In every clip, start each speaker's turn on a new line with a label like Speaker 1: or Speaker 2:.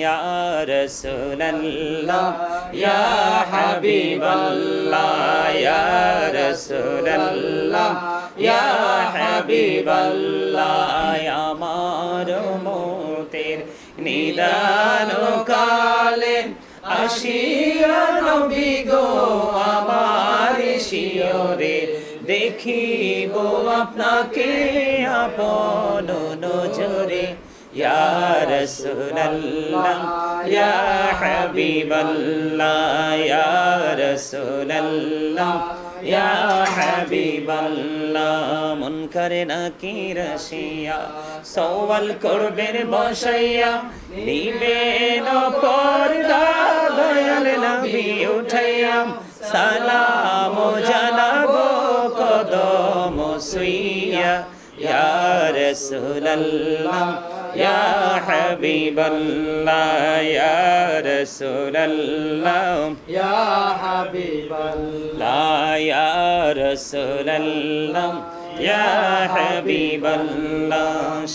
Speaker 1: يا رسول الله يا حبيب الله يا رسول الله يا حبيب الله আমার মতের নিদান কালে আসিয়া নবী গো আমার শিয়রে দেখিব আপনাকে আপন নজরে ইয়া রাসূলুল্লাহ ইয়া হাবিবাল্লাহ ইয়া রাসূলুল্লাহ ইয়া হাবিবাল্লাহ মুনকার নাকির আসিয়া সওয়াল করবেন বসাইয়া নিবেন পর্দা দয়াল নবী উঠাইয়া সালাম জানাব কদম সুইয়া। ইয়া রাসূলুল্লাহ ইয়া হাবিবাল্লাহ ইয়া রাসূলুল্লাহ
Speaker 2: ইয়া হাবিবাল্লাহ
Speaker 1: لا يا رسول الله ইয়া হাবিবাল্লাহ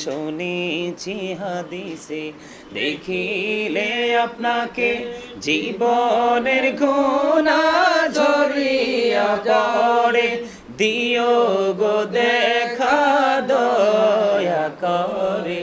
Speaker 1: শুনেছি হাদিসে দেখিলে আপনাকে জীবনের গুণা ঝরিয়া পড়ে দিও গো দেখা দয়া করে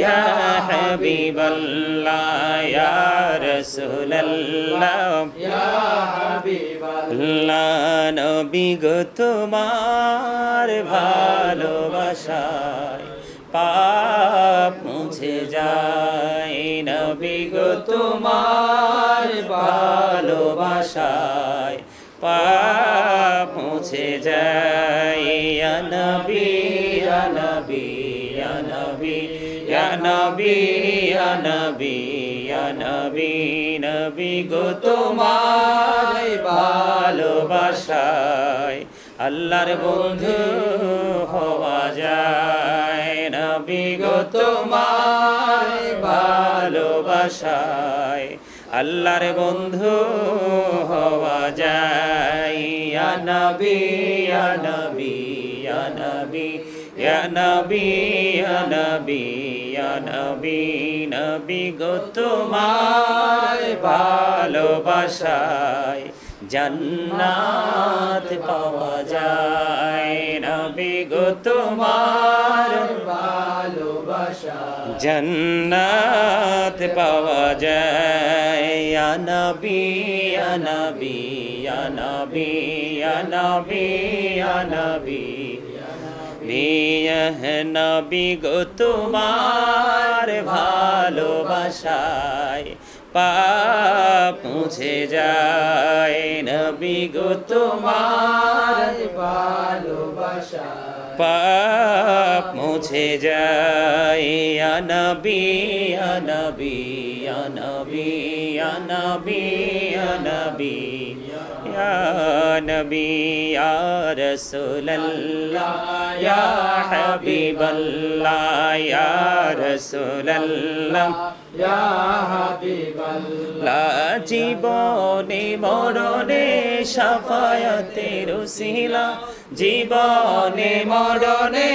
Speaker 1: ইয়া হাবিবাল্লাহ ইয়া রাসূলুল্লাহ ইয়া হাবিবাল্লাহ নবী গো তোমার ভালোবাসায় পাপ মুছে যায়। নবী গো তোমার ভালোবাসায় পাপ মুছে যায়। নবী নবী। নবী নবী নবী নবী গো তোমার ভালোবাসায়। আল্লাহর বন্ধু হওয়া যায়, নবী গো তোমার ভালোবাসায়। আল্লাহর বন্ধু হওয়া যায় নবী নবী নবী ইয়া নবী ইয়া নবী ইয়া নবী নবী গো তোমার ভালোবাসায় জান্নাত পাওয়া যায়। নবী গো তোমার
Speaker 2: ভালোবাসা
Speaker 1: জন্নাত পাওয়া যায়। ইয়া নবী ইয়া নবী ইয়া নবী ইয়া নবী ইয়া নবী নবী গো তোমার ভালোবাসায় পাপ মুছে যায়। নবী গো তোমার
Speaker 2: ভালোবাসা
Speaker 1: পাপ মুছে যায়। ইয়া নবী ইয়া নবী ইয়া নবী। নবী ইয়া নবী ইয়া নবী ইয়া রাসূলুল্লাহ ইয়া হাবিবাল্লাহ ইয়া রাসূলুল্লাহ
Speaker 2: ইয়া হাবিবাল্লাহ।
Speaker 1: লা জীবনে মরণে সাফায়াতের উসিলা জীবনে মরণে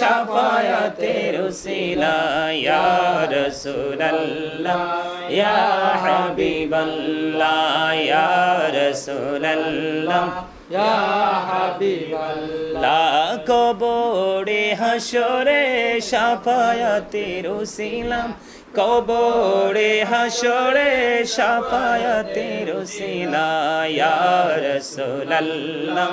Speaker 1: সাফায়াতের উসিলা ইয়া রাসূলুল্লাহ ইয়া হাবিবাল্লাহ ইয়া রাসূলুল্লাহ
Speaker 2: ইয়া হাবিবাল্লাহ
Speaker 1: কবরে হাসরে সাফায়াতের উসিলাম কবরে হাসরে সাফায়াতের উসিলা ইয়া রাসূলুল্লাহ।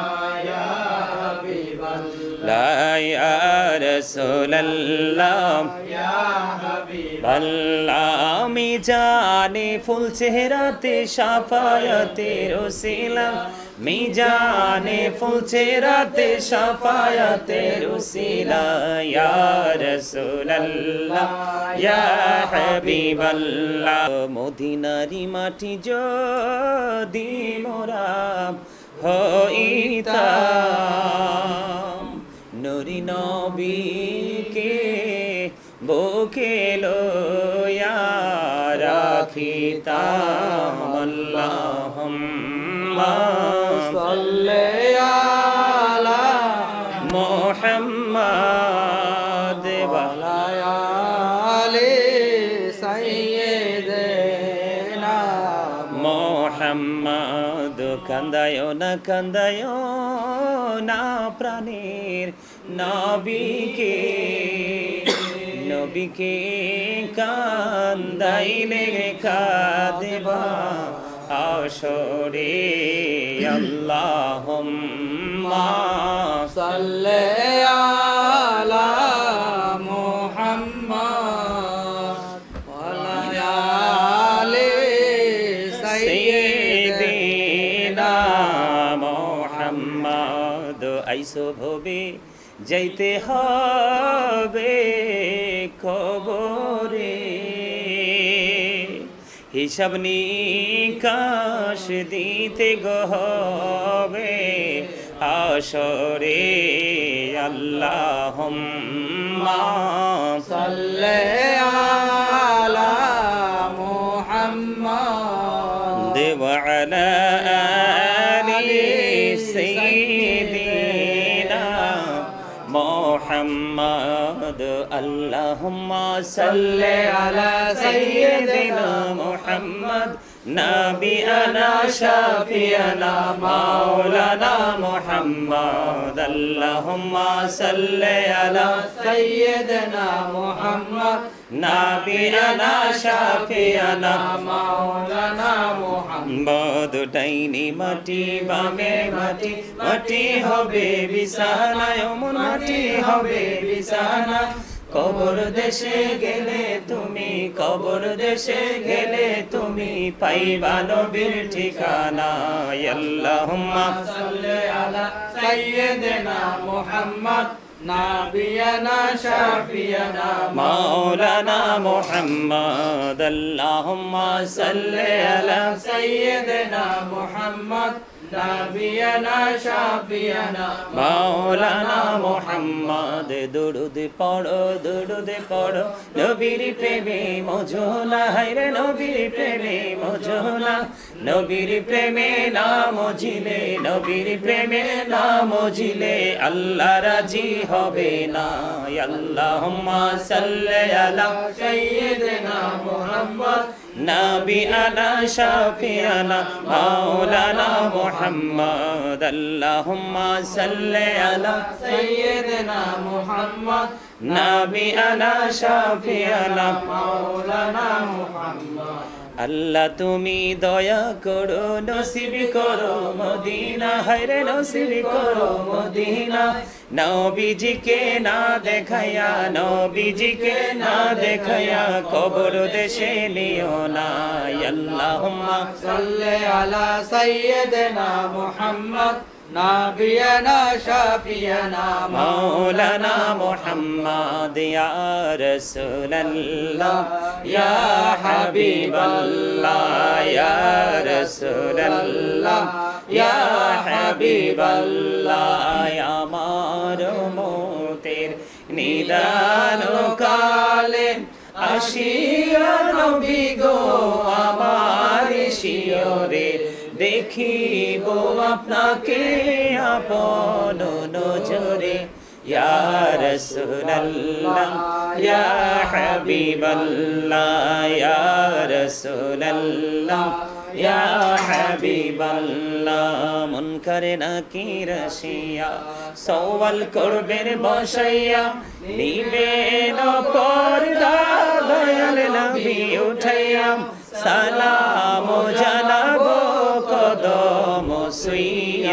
Speaker 2: ইয়া হাবিবাল্লাহ।
Speaker 1: لا يا رسول الله
Speaker 2: ইয়া হাবিব
Speaker 1: আল্লাহ আমি জানি ফুল চেহারাতে সাফায়াতের ওসিলা মি জানে ফুল চেহারাতে সাফায়াতের ওসিলা ইয়া রাসূলুল্লাহ ইয়া হাবিবাল্লাহ মদিনারি মাটি যদি মোরা হইতাম নুরি নবীকে বুকে লয়া রাখিতাম। আল্লাহুম্মা
Speaker 2: সাল্লি আলা
Speaker 1: মুহাম্মাদ ওয়া
Speaker 2: আলি সাইয়্যিদিনা
Speaker 1: মোহাম্মদ। কান্দায় না কান্দায় না প্রাণীর নবীকে নবীকে কান্দাইলে কাঁদবা আসরে। আল্লাহুম্মা
Speaker 2: সাল্লি
Speaker 1: যাইতে হবে কবরে। হিসাব নিকাশ দিতে গহবে আসরে আল্লাহ
Speaker 2: সাল্লি
Speaker 1: اللهم صل على سيدنا محمد نبينا شافينا مولانا محمد اللهم صل على
Speaker 2: سيدنا محمد
Speaker 1: نبينا شافينا
Speaker 2: مولانا محمد
Speaker 1: বদটাইনি মাটি বামে মাটি মাটি হবে বিছানায় অমন মাটি হবে বিছানা কবর দেশে গেলে তুমি, কবর দেশে গেলে তুমি পাইবা নবীর ঠিকানা আল্লাহুম্মা
Speaker 2: সাল্লি আলা সাইয়্যিদিনা মুহাম্মদ, নাবিয়ানা শাফিয়ানা
Speaker 1: মাওলানা মুহাম্মদ। আল্লাহুম্মা সাল্লি আলা
Speaker 2: সাইয়্যিদিনা মুহাম্মদ নাবিয়ানা, শাফিয়ানা,
Speaker 1: মাওলানা মোহাম্মদ, দুরুদ পড়ো দুরুদ পড়ো। নবীর প্রেমে মজোলা, হায়রে নবীর প্রেমে মজোলা। নবীর প্রেমে নাম মজিলে নবীর প্রেমে নাম মজিলে আল্লাহ রাজি হবে না, আল্লাহুম্মা সাল্লি আলা সাইয়্যিদিনা মুহাম্মদ।
Speaker 2: سيدنا محمد
Speaker 1: نبي أنا شافينا مولانا محمد اللهم صل على
Speaker 2: سيدنا محمد
Speaker 1: نبي أنا شافينا
Speaker 2: مولانا محمد
Speaker 1: আল্লাহ তুমি দয়া করো, নসিব করো মদিনা। হরে নসিব করো মদিনা। নবীজিকে না দেখাইয়া, নবীজিকে না দেখাইয়া কবর দেশে নিও না আল্লাহুম্মা
Speaker 2: সাল্লি আলা সাইয়্যিদিনা মুহাম্মদ। نبينا شافينا
Speaker 1: مولانا محمد يا رسول الله يا حبيب الله يا رسول الله يا حبيب الله আমার মতের নিদান কালে আসিয়া নবী গো আমার শিয়রে দেখিব আপনাকে আপন নজরে। ইয়া রাসূলুল্লাহ, ইয়া হাবিবাল্লাহ, ইয়া রাসূলুল্লাহ, ইয়া হাবিবাল্লাহ। মন করে না কি রসিয়া সওয়াল করবেন বসাইয়া, নিবেন পর্দা, দয়াল নবী উঠাইয়া, সালাম জানাব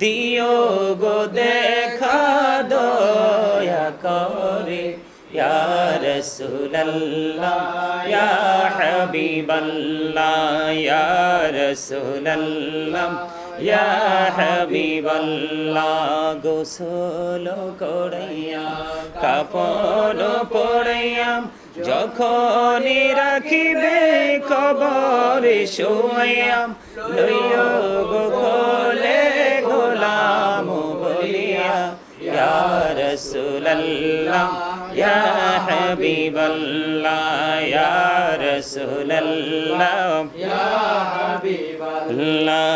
Speaker 1: দিও গো দেখা দয়া করে, ইয়া রাসূলাল্লাহ, ইয়া হাবিবাল্লাহ, ইয়া রাসূলাল্লাহ, ইয়া হাবিবাল্লাহ, গোসল করাইয়া, কাপড় পড়াইয়া যখনই রাখিবে কবরে শোয়াইয়াম লইয় গো রাসূলাল্লাহ ইয়া হাবিবাল্লাহ ইয়া রাসূলাল্লাহ
Speaker 2: ইয়া হাবিবাল্লাহ
Speaker 1: আল্লাহ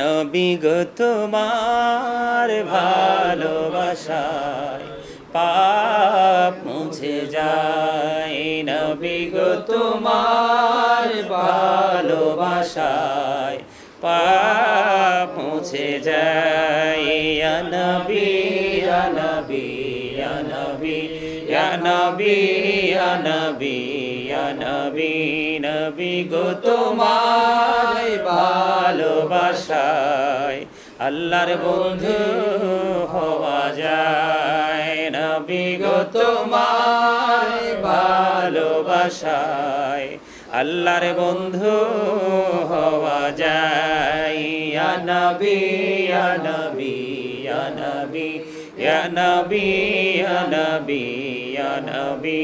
Speaker 1: নবী গো তোমার ভালোবাসায় পাপ মুছে যায়। নবী গো তোমার ভালোবাসায় পাপ মুছে যায়। নবী নবী। নবী নবী নবী নবী গো তোমার ভালোবাসায়। আল্লাহর বন্ধু হওয়া যায়। নবী গো তোমার ভালোবাসায়। আল্লাহর বন্ধু হওয়া যায়। নবী নবী ইয়া নবী ইয়া নবী ইয়া নবী ইয়া নবী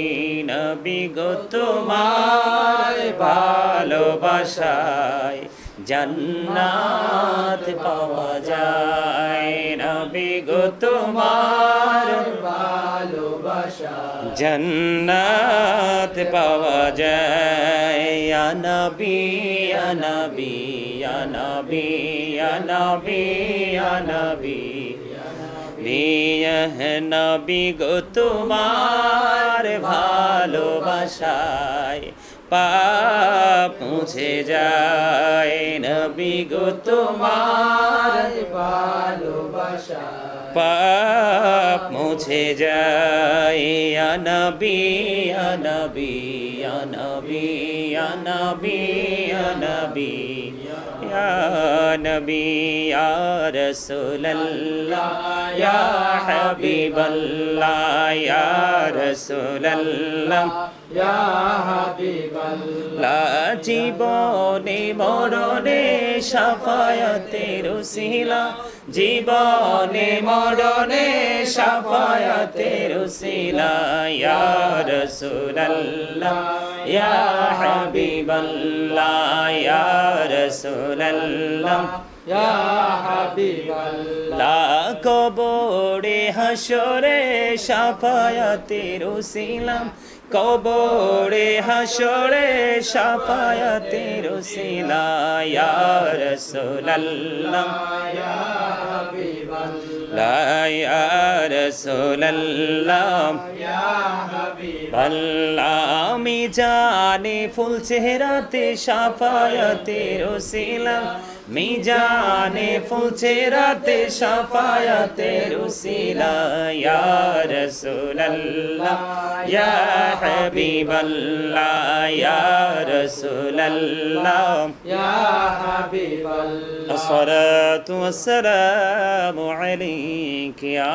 Speaker 1: নবী গো তোমার ভালোবাসায়, জান্নাত পাওয়া যায়। নবী গো তোমার
Speaker 2: ভালোবাসা
Speaker 1: জন্নাত পাওয়া যায়। ইয়া নবী ইয়া নবী ইয়া নবী ইয়া নবী ইয়া নবী। বিয়হ নবী গো তোমার ভালোবাসায় পাপ মুছে যায়। নবী গো তোমার
Speaker 2: ভালোবাসা
Speaker 1: পাপ মুছে যায়। নবী নবী ইয়া নবী নবী। ইয়া নবী ইয়া নবী ইয়া রাসূলুল্লাহ ইয়া হাবিবাল্লাহ ইয়া রাসূলুল্লাহ
Speaker 2: ইয়া হাবিবাল্লাহ
Speaker 1: লা জীবনে মরণে সাফায়াতের উসিলা। জীবনে মরণে সাফায়াতের উসিলা। ইয়া রাসূলুল্লাহ ইয়া হাবিবাল্লাহ ইয়া রাসূলুল্লাহ
Speaker 2: ইয়া হাবিবাল্লাহ
Speaker 1: কবরে হাসরে সাফায়াতের উসিলাম। কবরে হাসরে সাফায়াতের উসিলা। ইয়া রাসূলুল্লাহ।
Speaker 2: ইয়া হাবিবাল্লাহ।
Speaker 1: ইয়া রাসূলুল্লাহ
Speaker 2: ইয়া
Speaker 1: আল্লাহ আমি জানি ফুল চেহারাতে সাফায়াতের উসিলা মিজানে ফুলছে রাতে সাফায়াতে রুসিলা ইয়া রাসূলুল্লাহ ইয়া হাবিবাল্লাহ ইয়া রাসূলুল্লাহ
Speaker 2: ইয়া হাবিবাল্লাহ।
Speaker 1: আসসালাতু ওয়াসসালামু আলাইকা।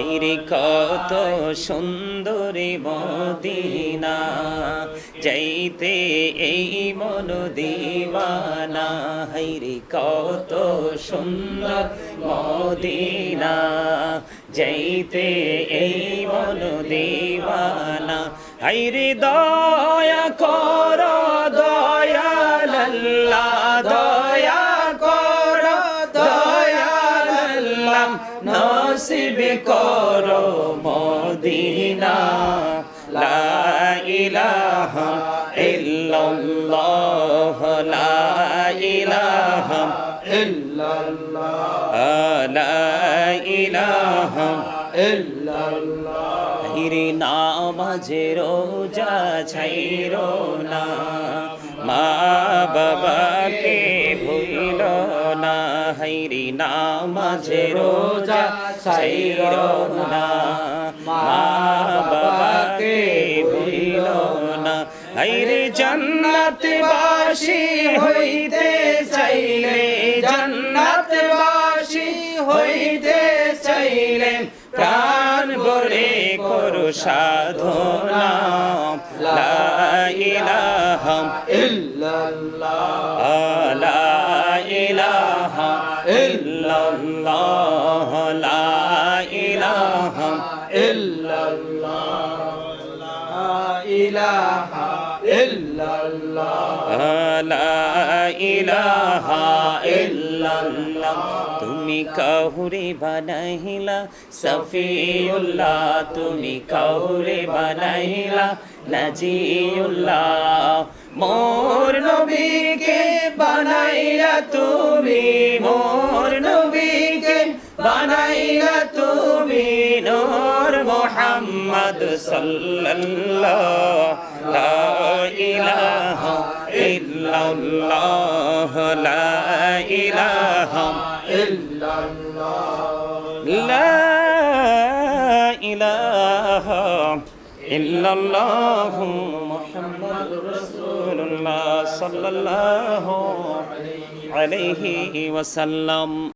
Speaker 1: হাইরে কত সুন্দরী মদিনা, যাইতে এই মন দিওয়ানা হাইরে কত সুন্দর মদিনা, যাইতে এই মন দিওয়ানা হাইরে দয়া কর কর মদিনা, লা ইলাহা ইল্লাল্লাহ, লা ইলাহা
Speaker 2: ইল্লাল্লাহ,
Speaker 1: লা ইলাহা
Speaker 2: ইল্লাল্লাহ।
Speaker 1: হিরে নামাজে রোজা ছাইরো না, মা বাবাকে না হাইরি নামাজে রোজা ছাইরো না। মা না। হাইরে জান্নাত বাসী হইতে চাইলে জান্নাত বাসী হইতে চাইলে প্রাণ ভরে করু সাধনা। লা ইলাহা
Speaker 2: ইল্লাল্লাহ।
Speaker 1: ইল্লাল্লাহ, লা ইলাহা
Speaker 2: ইল্লাল্লাহ। লা ইলাহা ইল্লাল্লাহ
Speaker 1: তুমি কাহুরে বানাইলা, সফিউল্লাহ। তুমি কাহুরে বানাইলা, নাজিউল্লাহ। মোর নবীকে বানাইলা তুমি, মোর তুমি নূর মোহাম্মদ সাল্লাল্লাহ, লা ইলাহা ইল্লাল্লাহ, লা ইলাহা
Speaker 2: ইল্লাল্লাহ,
Speaker 1: লা ইলাহা ইল্লাল্লাহ মুহাম্মাদুর রাসূলুল্লাহ সাল্লাল্লাহু আলাইহি ওয়াসাল্লাম।